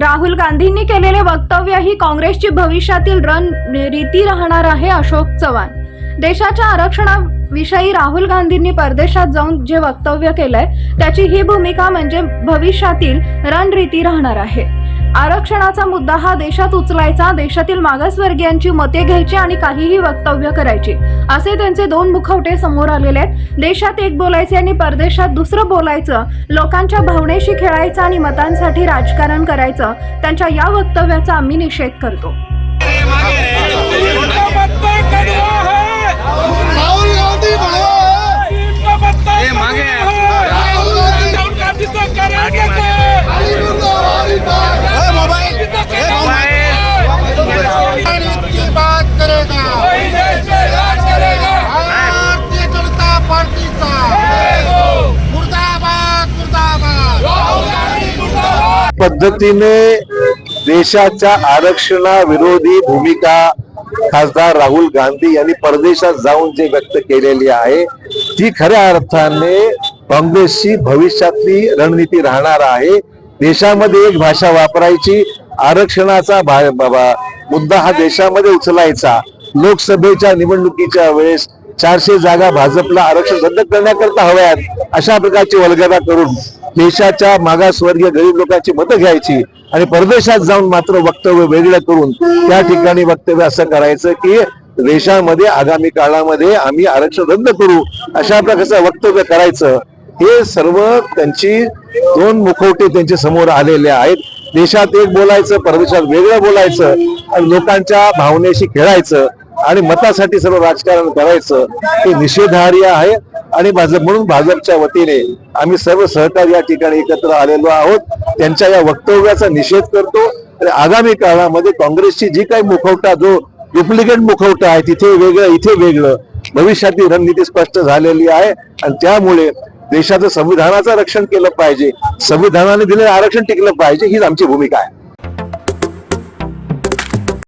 राहुल गांधींनी केलेले वक्तव्य ही काँग्रेसची भविष्यातील रणनीती राहणार आहे अशोक चव्हाण. देशाच्या आरक्षणाविषयी राहुल गांधींनी परदेशात जाऊन जे वक्तव्य केलंय त्याची ही भूमिका म्हणजे भविष्यातील रणनीती राहणार आहे. आरक्षणाचा मुद्दा हा देशात उचलायचा देशातील मागासवर्गीयांची मते घ्यायची आणि काहीही वक्तव्य करायची. असे त्यांचे दोन मुखवटे समोर आलेले आहेत. देशात एक बोलायचे आणि परदेशात दुसरं बोलायचं. लोकांच्या भावनेशी खेळायचं आणि मतांसाठी राजकारण करायचं. त्यांच्या या वक्तव्याचा आम्ही निषेध करतो. पद्धतीने देशाच्या आरक्षणाविरोधी भूमिका खासदार राहुल गांधी यांनी परदेशात जाऊन जे व्यक्त केलेली आहे ती खऱ्या अर्थाने काँग्रेसची भविष्यातली रणनीती राहणार आहे. देशामध्ये एक भाषा वापरायची आरक्षणाचा बाबा मुद्दा हा देशामध्ये उचलायचा. लोकसभेच्या निवडणुकीच्या वेळेस चारशे जागा भाजपला आरक्षण रद्द करण्याकरता हव्यात अशा प्रकारची वलगदा करून देशाच्या मागासवर्गीय गरीब लोकांची मतं घ्यायची आणि परदेशात जाऊन मात्र वक्तव्य वेगळं करून त्या ठिकाणी वक्तव्य असं करायचं की देशामध्ये आगामी काळामध्ये आम्ही आरक्षण रद्द करू अशा प्रकारचं वक्तव्य करायचं. हे सर्व त्यांची दोन मुखवटे त्यांच्यासमोर आलेले आहेत. देशात एक बोलायचं परदेशात वेगळं बोलायचं आणि लोकांच्या भावनेशी खेळायचं. आणि मतासाठी सर्व राजकारण करायचं हे निषेधार्य आहे. आणि भाजप म्हणून भाजपच्या वतीने आम्ही सर्व सहकारी या ठिकाणी एकत्र आलेलो आहोत. त्यांच्या या वक्तव्याचा निषेध करतो. आणि आगामी काळामध्ये काँग्रेसची जी काही मुखवटा जो डुप्लिकेट मुखवटा आहे तिथे वेगळं इथे वेगळं भविष्यातील रणनीती स्पष्ट झालेली आहे. आणि त्यामुळे देशाचं संविधानाचं रक्षण केलं पाहिजे. संविधानाने दिलेलं आरक्षण टिकलं पाहिजे. हीच आमची भूमिका आहे.